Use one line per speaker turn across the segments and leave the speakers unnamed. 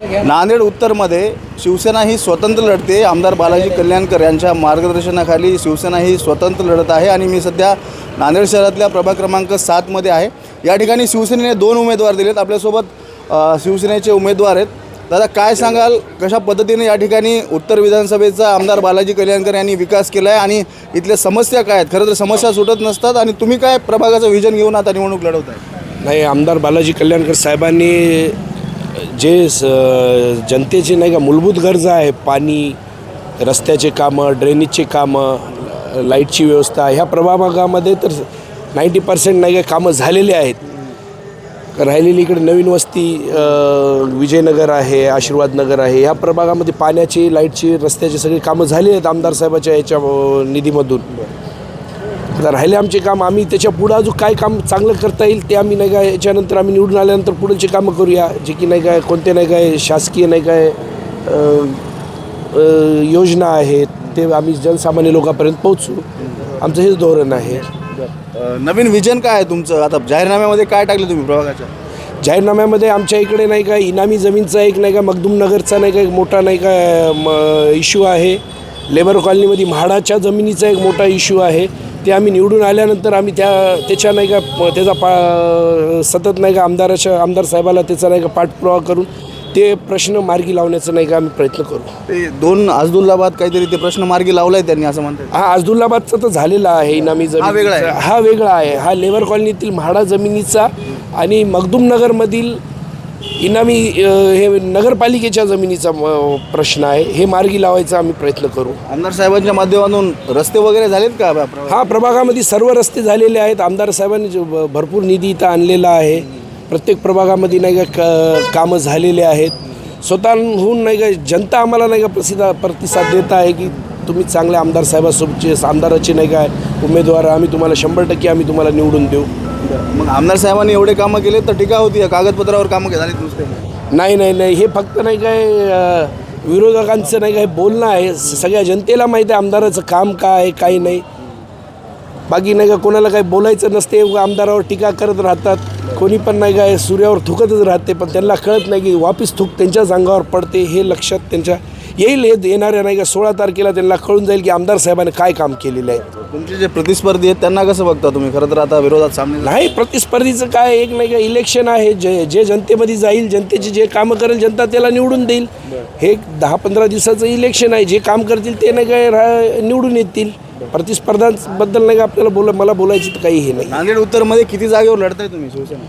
नांदेड उत्तरमध्ये शिवसेना ही स्वतंत्र लढते. आमदार बालाजी कल्याणकर यांच्या मार्गदर्शनाखाली शिवसेना ही स्वतंत्र लढत आहे आणि मी सध्या नांदेड शहरातल्या प्रभाग क्रमांक सातमध्ये आहे. या ठिकाणी शिवसेनेने दोन उमेदवार दिलेत. आपल्यासोबत शिवसेनेचे उमेदवार आहेत. दादा काय सांगाल? कशा पद्धतीने या ठिकाणी उत्तर विधानसभेचा आमदार बालाजी कल्याणकर यांनी विकास केला आहे आणि इथल्या समस्या काय आहेत? खरं तर समस्या सुटत नसतात आणि तुम्ही काय प्रभागाचं विजन घेऊन आता निवडणूक लढवत आहे
नाही आमदार बालाजी कल्याणकर साहेबांनी जे स जनतेची नाही का मूलभूत गरजा आहे पाणी रस्त्याचे कामं ड्रेनेजचे कामं लाईटची व्यवस्था ह्या प्रभागामध्ये तर नाईंटी पर्सेंट नाही का कामं झालेले आहेत. राहिलेली इकडे नवीन वस्ती विजयनगर आहे आशीर्वाद नगर आहे ह्या प्रभागामध्ये पाण्याची लाईटची रस्त्याची सगळी कामं झाली आहेत आमदार साहेबाच्या याच्या निधीमधून. आता राहिले आमचे काम आम्ही त्याच्या पुढं अजून काय काम चांगलं करता येईल ते आम्ही नाही काय याच्यानंतर आम्ही निवडून आल्यानंतर पुढचे कामं करूया. जे की नाही काय कोणते नाही काय शासकीय नाही काय योजना आहेत ते आम्ही जनसामान्य लोकांपर्यंत पोहोचू. आमचं हेच धोरण आहे.
नवीन विजन काय आहे तुमचं? आता जाहीरनाम्यामध्ये काय टाकलं तुम्ही प्रभागाच्या?
जाहीरनाम्यामध्ये आमच्या इकडे नाही का इनामी जमीनचा एक नाही का मखदूम नगरचा नाही का एक मोठा नाही का इश्यू आहे. लेबर कॉलनीमध्ये म्हाडाच्या जमिनीचा एक मोठा इश्यू आहे. ते आम्ही निवडून आल्यानंतर आम्ही त्या त्याच्या नाही का प- त्याचा पा सतत नाही का आमदाराच्या आमदार साहेबाला त्याचा नाही का पाठपुरावा करून ते प्रश्न मार्गी लावण्याचा नाही का आम्ही प्रयत्न करू.
ते दोन अब्दुल्लाबाद काहीतरी ते प्रश्न मार्गी लावलाय त्यांनी असं म्हणतात.
हा अब्दुल्लाबादचा तर झालेला आहे इनामी
हा वेगळा आहे.
हा वेगळा आहे. हा लेबर कॉलनीतील म्हाडा जमिनीचा आणि मखदूम नगरमधील इनामी हे नगरपालिकेच्या जमिनीचा प्रश्न आहे. हे मार्गी लावायचा आम्ही प्रयत्न करू.
आमदार साहेबांच्या माध्यमातून रस्ते वगैरे झालेत का?
हा प्रभागामध्ये सर्व रस्ते झालेले आहेत. आमदार साहेबांनी भरपूर निधी इथं आणलेला आहे. प्रत्येक प्रभागामध्ये नाही क कामं झालेले आहेत. स्वतःहून नाही का जनता आम्हाला नाही का प्रसिद्ध प्रतिसाद देत आहे की तुम्ही चांगल्या आमदार साहेबासोबतचे आमदाराचे नाही काय उमेदवार आम्ही तुम्हाला शंभर टक्के आम्ही तुम्हाला निवडून देऊ.
मग आमदार साहेबांनी एवढे कामं केले तर टीका होती कागदपत्रावर कामं झाले नुसते?
नाही नाही नाही हे फक्त नाही काय विरोधकांचं नाही काय बोलणं आहे. सगळ्या जनतेला माहिती आहे आमदाराचं काम काय आहे काही नाही. बाकी नाही का कोणाला काही बोलायचं नसते आमदारावर टीका करत राहतात. कोणी पण नाही काय सूर्यावर थुकतच राहते पण त्यांना कळत नाही की वापिस थूक त्यांच्याच अंगावर पडते हे लक्षात त्यांच्या येईल हे येणाऱ्या नाही का सोळा तारखेला त्यांना कळून जाईल की आमदार साहेबांनी काय काम केलेलं आहे.
तुमचे जे प्रतिस्पर्धी आहेत त्यांना कसं बघता तुम्ही? खरं तर आता विरोधात सामने
नाही प्रतिस्पर्धीचं काय एक नाही का इलेक्शन आहे. जे जे जनतेमध्ये जाईल जनतेचे जे कामं करेल जनता त्याला निवडून देईल. हे एक दहा पंधरा दिवसाचं इलेक्शन आहे. जे काम करतील ते नाही काय रा- निवडून येतील. प्रतिस्पर्धांबद्दल नाही का आपल्याला बोला मला बोलायची तर काही हे नाही.
नांदेड उत्तरमध्ये किती जागेवर लढताय तुम्ही शिवसेना?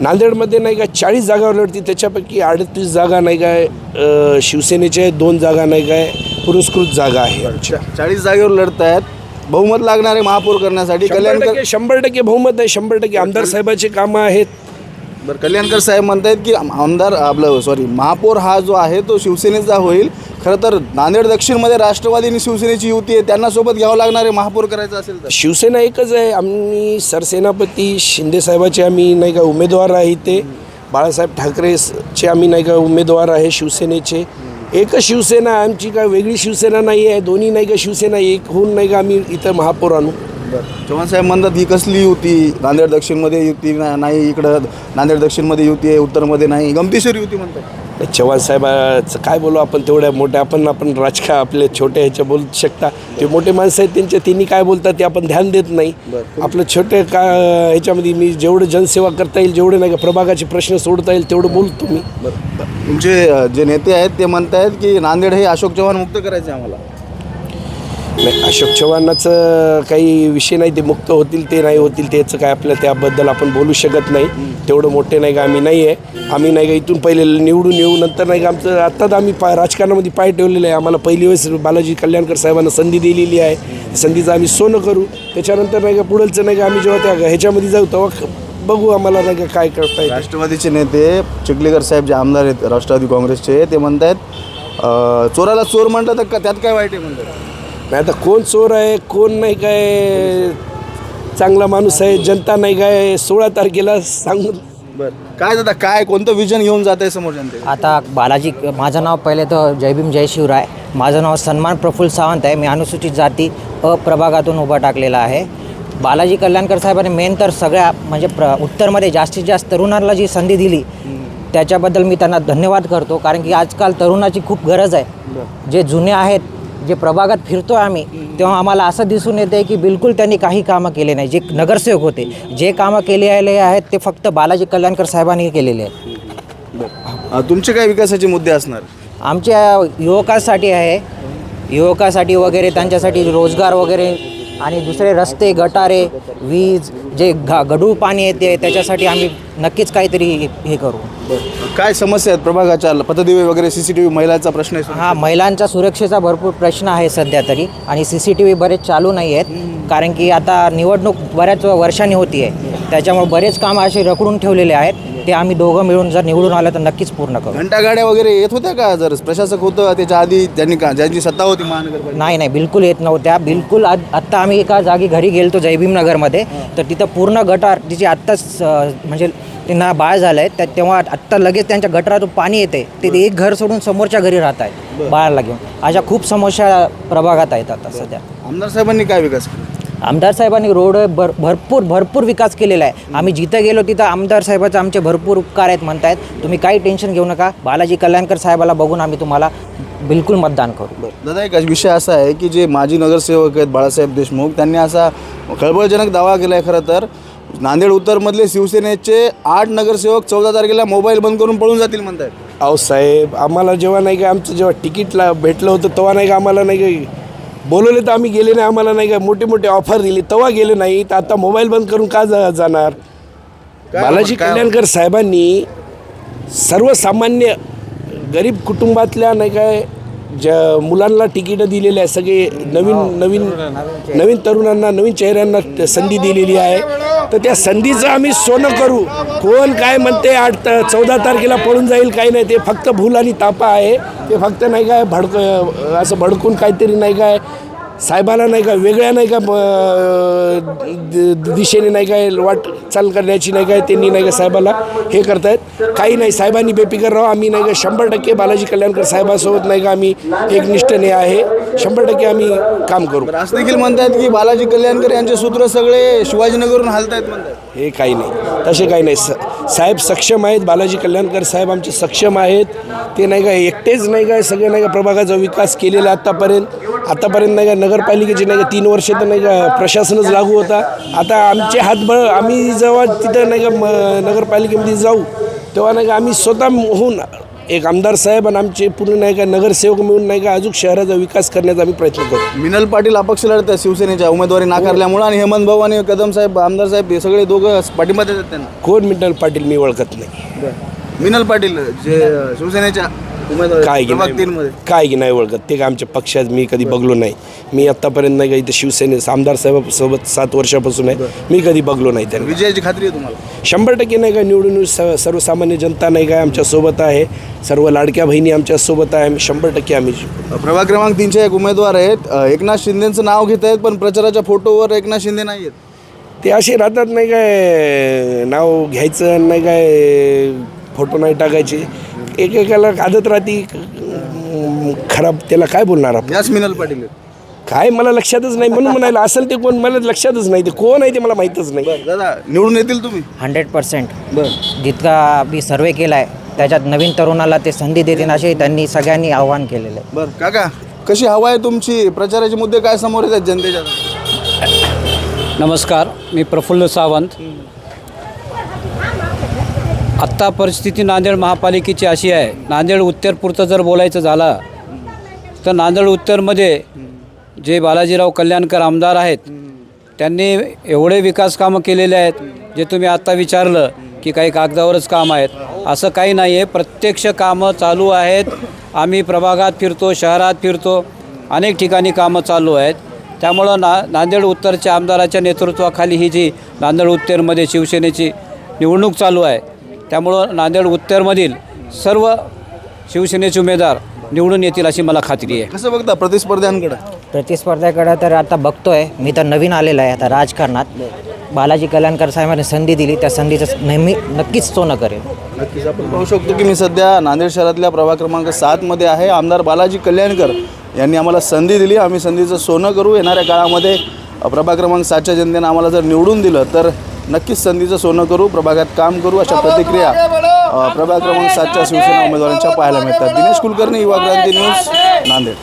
नांदेडमध्ये नाही का चाळीस जागावर लढती त्याच्यापैकी अडतीस जागा नाही काय शिवसेनेच्या आहेत, दोन जागा नाही काय पुरस्कृत जागा आहे आमच्या
चाळीस जागेवर लढतायत. बहुमत लागणारे महापौर करण्यासाठी कल्याणकर
शंभर टक्के बहुमत आहे शंभर टक्के आमदार साहेबाचे कामं आहेत.
बरं कल्याणकर साहेब म्हणतायत की आम- आमदार आपलं सॉरी महापौर हा जो आहे तो शिवसेनेचा होईल. खरं तर नांदेड दक्षिणमध्ये राष्ट्रवादी आणि शिवसेनेची युती आहे त्यांना सोबत घ्यावं लागणारे महापौर करायचं असेल तर.
शिवसेना एकच आहे. आम्ही सरसेनापती शिंदे साहेबाचे आम्ही नाही का उमेदवार आहे ते बाळासाहेब ठाकरेचे आम्ही नाही का उमेदवार आहे शिवसेनेचे. एकच शिवसेना आहे आमची काय वेगळी शिवसेना नाही आहे दोन्ही नाही का शिवसेना एक होऊन नाही का आम्ही इथं महापौर आणू.
चव्हाण साहेब म्हणतात ही कसली युती? नांदेड दक्षिणमध्ये युती ना- नाही इकडं नांदेड दक्षिणमध्ये युती आहे उत्तरमध्ये नाही. गमतीशीर युती म्हणतात.
चव्हाण साहेबाचं काय बोलू आपण तेवढ्या मोठ्या आपण आपण राजका आपले छोटे ह्याच्या बोलू शकता. ते मोठे माणसं आहेत त्यांच्या त्यांनी काय बोलतात ते आपण ध्यान देत नाही. आपलं छोटे का ह्याच्यामध्ये मी जेवढं जनसेवा करता येईल जेवढे नाही का प्रभागाचे प्रश्न सोडता येईल तेवढं बोलतो मी.
तुमचे अ, जे नेते आहेत ते म्हणतायत की नांदेड हे अशोक चव्हाण मुक्त करायचे आम्हाला.
नाही अशोक चव्हाणाचं काही विषय नाही ते मुक्त होतील ते नाही होतील त्याचं काय आपल्या त्याबद्दल आपण बोलू शकत नाही. तेवढं मोठे नाही का आम्ही नाही आहे आम्ही नाही का इथून पहिले निवडून येऊ नंतर नाही का आमचं आत्ताच आम्ही पाय राजकारणामध्ये पाय ठेवलेलं आहे. आम्हाला पहिली वेळेस बालाजी कल्याणकर साहेबांना संधी दिलेली आहे. संधीचं आम्ही सोनं करू. त्याच्यानंतर नाही का पुढलचं नाही का आम्ही जेव्हा त्या ह्याच्यामध्ये जाऊ तेव्हा बघू आम्हाला नाही का काय करता येईल
राष्ट्रवादीचे नेते चिखलीकर साहेब जे आमदार आहेत राष्ट्रवादी काँग्रेसचे ते म्हणतायत आहेत चोराला चोर म्हणतात तर का- त्यात काय वाईट आहे म्हणतात?
नाही आता कोण चोर आहे कोण नाही काय चांगला माणूस आहे जनता नाही काय सोळा तारखेला सांगून.
बरं. काय दादा काय कोणतं विजन घेऊन जात आहे समोर जनते
आता बालाजी माझं नाव पहिले तर जयभीम जय शिवराय माझं नाव सन्मान प्रफुल्ल सावंत आहे. मी अनुसूचित जाती अ प्रभागातून उभा टाकलेला आहे. बालाजी कल्याणकर साहेबांनी मेन तर सगळ्या म्हणजे प्र उत्तरमध्ये जास्तीत जास्त तरुणांना जी संधी दिली त्याच्याबद्दल मी त्यांना धन्यवाद करतो. कारण की आजकाल तरुणाची खूप गरज आहे. जे जुने आहेत जे प्रभागात फिरतो आम्ही तेव्हा आम्हाला असं दिसून येते की बिलकुल त्यांनी काही कामं केले नाही. जे नगरसेवक होते जे कामं केलेले आहेत ते फक्त बालाजी कल्याणकर साहेबांनी केलेले आहेत.
तुमचे काय विकासाचे मुद्दे असणार?
आमच्या युवकासाठी आहे. युवकासाठी वगैरे त्यांच्यासाठी रोजगार वगैरे आणि दुसरे रस्ते गटारे वीज जे घा गढूळ पाणी येते त्याच्यासाठी आम्ही नक्कीच काहीतरी हे करू.
काय समस्या आहेत प्रभागाच्या पथदिवे वगैरे सी सी टी व्ही महिलांचा प्रश्न आहे
हा महिलांच्या सुरक्षेचा भरपूर प्रश्न आहे सध्या तरी. आणि सी सी टी व्ही बरेच चालू नाही आहेत. कारण की आता निवडणूक बऱ्याच वर्षांनी होती आहे त्याच्यामुळे बरेच कामं असे रखडून ठेवलेले आहेत. ते आम्ही दोघं मिळून जर निवडून आलं तर नक्कीच पूर्ण करू.
घंटागाड्या वगैरे येत होत्या का? जर प्रशासक होतं त्याच्या आधी ज्यांनी का ज्यांची सत्ता होती महानगरपालिका
नाही नाही बिलकुल येत नव्हत्या. बिलकुल आज आत्ता आम्ही एका जागी घरी गेलतो जयभीमनगरमध्ये तर तिथं पूर्ण गटार तिची आत्ताच अं, म्हणजे त्यांना बाळ झालं आहे त्या तेव्हा आत्ता लगेच त्यांच्या गटारातून पाणी येते ते एक घर सोडून समोरच्या घरी राहत आहेत बाळाला घेऊन. अशा खूप समस्या प्रभागात आहेत आता सध्या.
आमदार साहेबांनी काय विकास केला?
आमदार साहेबांनी रोड भर भरपूर भरपूर विकास केलेला आहे. आम्ही जिथं गेलो तिथं आमदार साहेबाचे आमचे भरपूर उपकार आहेत म्हणतायत. तुम्ही काही टेन्शन घेऊ नका. बालाजी कल्याणकर साहेबाला बघून आम्ही तुम्हाला बिलकुल मतदान करू.
दादा एक विषय असा आहे की जे माजी नगरसेवक आहेत बाळासाहेब देशमुख त्यांनी असा खळबळजनक दावा केला आहे खरं तर. नांदेड उत्तरमधले शिवसेनेचे आठ नगरसेवक चौदा तारखेला मोबाईल बंद करून पळून जातील म्हणतात
अहो साहेब आम्हाला जेव्हा नाही का आमचं जेव्हा तिकीटला भेटलं होतं तेव्हा नाही का आम्हाला नाही का बोलवले तर आम्ही गेले नाही आम्हाला नाही का मोठे मोठे ऑफर दिली. तेव्हा गेले नाही तर आता मोबाईल बंद करून का जा जाणार?
काय-
बालाजी
काय-
कल्याणकर साहेबांनी सर्वसामान्य गरीब कुटुंबातल्या नाही काय ज्या मुलांना तिकीटं दिलेले आहे सगळे नवीन नवीन नवीन तरुणांना नवीन चेहऱ्यांना संधी दिलेली आहे. तर त्या संधीचं आम्ही सोनं करू. कोण काय म्हणते आठ चौदा तारखेला पळून जाईल काही नाही ते फक्त भूल आणि तापा आहे. ते फक्त नाही काय भडक असं भडकून काहीतरी नाही काय साहेबाला नाही का वेगळ्या नाही का दिशेने नाही काय वाट चाल करण्याची नाही काय त्यांनी नाही का साहेबाला हे करतायत. काही नाही साहेबांनी बेफिकर राहू. आम्ही नाही का शंभर टक्के बालाजी कल्याणकर साहेबासोबत नाही का आम्ही एकनिष्ठने आहे. शंभर टक्के आम्ही काम करू.
असं देखील म्हणतात की बालाजी कल्याणकर यांचे सूत्र सगळे शिवाजीनगरहून हलतायत म्हणतात
हे काही नाही. तसे काही नाही. स साहेब सक्षम आहेत. बालाजी कल्याणकर साहेब आमचे सक्षम आहेत. ते नाही का एकटेच नाही का सगळे नाही का प्रभागाचा विकास केलेला आत्तापर्यंत आत्तापर्यंत नाही का नगरपालिकेचे नाही का तीन वर्ष तर नाही का प्रशासनच लागू होता. आता आमचे हातबळ आम्ही जेव्हा तिथं नाही का म- नगरपालिकेमध्ये जाऊ तेव्हा नाही का आम्ही स्वतः होऊन एक आमदार साहेब आणि आमचे पूर्ण नाही का नगरसेवक मिळून नाही का अजून शहराचा विकास करण्याचा आम्ही प्रयत्न करू
मिनल पाटील अपक्ष लढत आहेत शिवसेनेच्या उमेदवारी नाकारल्यामुळे आणि हेमंत भाऊ आणि कदम साहेब आमदार साहेब हे सगळे दोघं पाठिंबा देतात त्यांना.
कोण मिटल पाटील मी ओळखत नाही.
मिनल पाटील जे शिवसेनेच्या
काय की नाही काय की नाही ओळखत? ते काय आमच्या पक्षात मी कधी बघलो नाही. मी आत्तापर्यंत नाही का इथं शिवसेने आमदार साहेबासोबत सात वर्षापासून आहे. मी कधी बघलो नाही त्यांना.
विजयाची खात्री आहे तुम्हाला?
शंभर टक्के नाही का निवडून सर्वसामान्य जनता नाही का आमच्यासोबत आहे. सर्व लाडक्या बहिणी आमच्यासोबत आहे. शंभर टक्के आम्ही.
प्रभाग क्रमांक तीनशे एक उमेदवार आहेत. एकनाथ शिंदेचं नाव घेत आहेत पण प्रचाराच्या फोटोवर एकनाथ शिंदे नाही आहेत.
ते असे राहतात नाही काय नाव घ्यायचं नाही काय फोटो नाही टाकायचे. एकेकाला आदत राहती. खराब त्याला काय बोलणार आपण?
याच मिनल पाटील आहेत.
काय मला लक्षातच नाही म्हणून म्हणायला असेल ते कोण मला लक्षातच नाही ते कोण आहे ते मला माहीतच नाही.
बरं दादा निवडून येतील तुम्ही?
Hundred percent.
बरं.
जितका मी सर्वे केला आहे त्याच्यात नवीन तरुणाला ते संधी देतील असे त्यांनी सगळ्यांनी आव्हान केलेलं आहे.
बरं काका कशी हवा आहे तुमची? प्रचाराचे मुद्दे काय समोर येतात जनतेच्या
नमस्कार मी प्रफुल्ल सावंत. आत्ता परिस्थिती नांदेड महापालिकेची अशी आहे. नांदेड उत्तरपुरतं जर बोलायचं झालं तर नांदेड उत्तरमध्ये जे बालाजीराव कल्याणकर आमदार आहेत त्यांनी एवढे विकास कामं केलेले आहेत जे तुम्ही आत्ता विचारलं की काही कागदावरच काम आहेत. असं काही नाही आहे. प्रत्यक्ष कामं चालू आहेत. आम्ही प्रभागात फिरतो शहरात फिरतो. अनेक ठिकाणी कामं चालू आहेत. त्यामुळं ना नांदेड उत्तरच्या आमदाराच्या नेतृत्वाखाली ही जी नांदेड उत्तरमध्ये शिवसेनेची निवडणूक चालू आहे त्यामुळं नांदेड उत्तरमधील सर्व शिवसेनेचे उमेदवार निवडून येतील अशी मला खात्री आहे.
कसं बघता प्रतिस्पर्ध्यांकडे?
प्रतिस्पर्ध्याकडं तर आता बघतोय. मी तर नवीन आलेला आहे आता राजकारणात. बालाजी कल्याणकर साहेबांनी संधी दिली. त्या संधीचं नेहमी नक्कीच सोनं करेल.
नक्कीच. आपण पाहू शकतो की मी सध्या नांदेड शहरातल्या प्रभाग क्रमांक सातमध्ये आहे. आमदार बालाजी कल्याणकर यांनी आम्हाला संधी दिली. आम्ही संधीचं सोनं करू. येणाऱ्या काळामध्ये प्रभाग क्रमांक सातच्या जनतेनं आम्हाला जर निवडून दिलं तर नक्कीच संधीचं सोनं करू प्रभागात काम करू अशा प्रतिक्रिया प्रभाग क्रमांक सातच्या शिवसेना उमेदवारांच्या पाहायला मिळतात. दिनेश कुलकर्णी युवा क्रांती न्यूज नांदेड.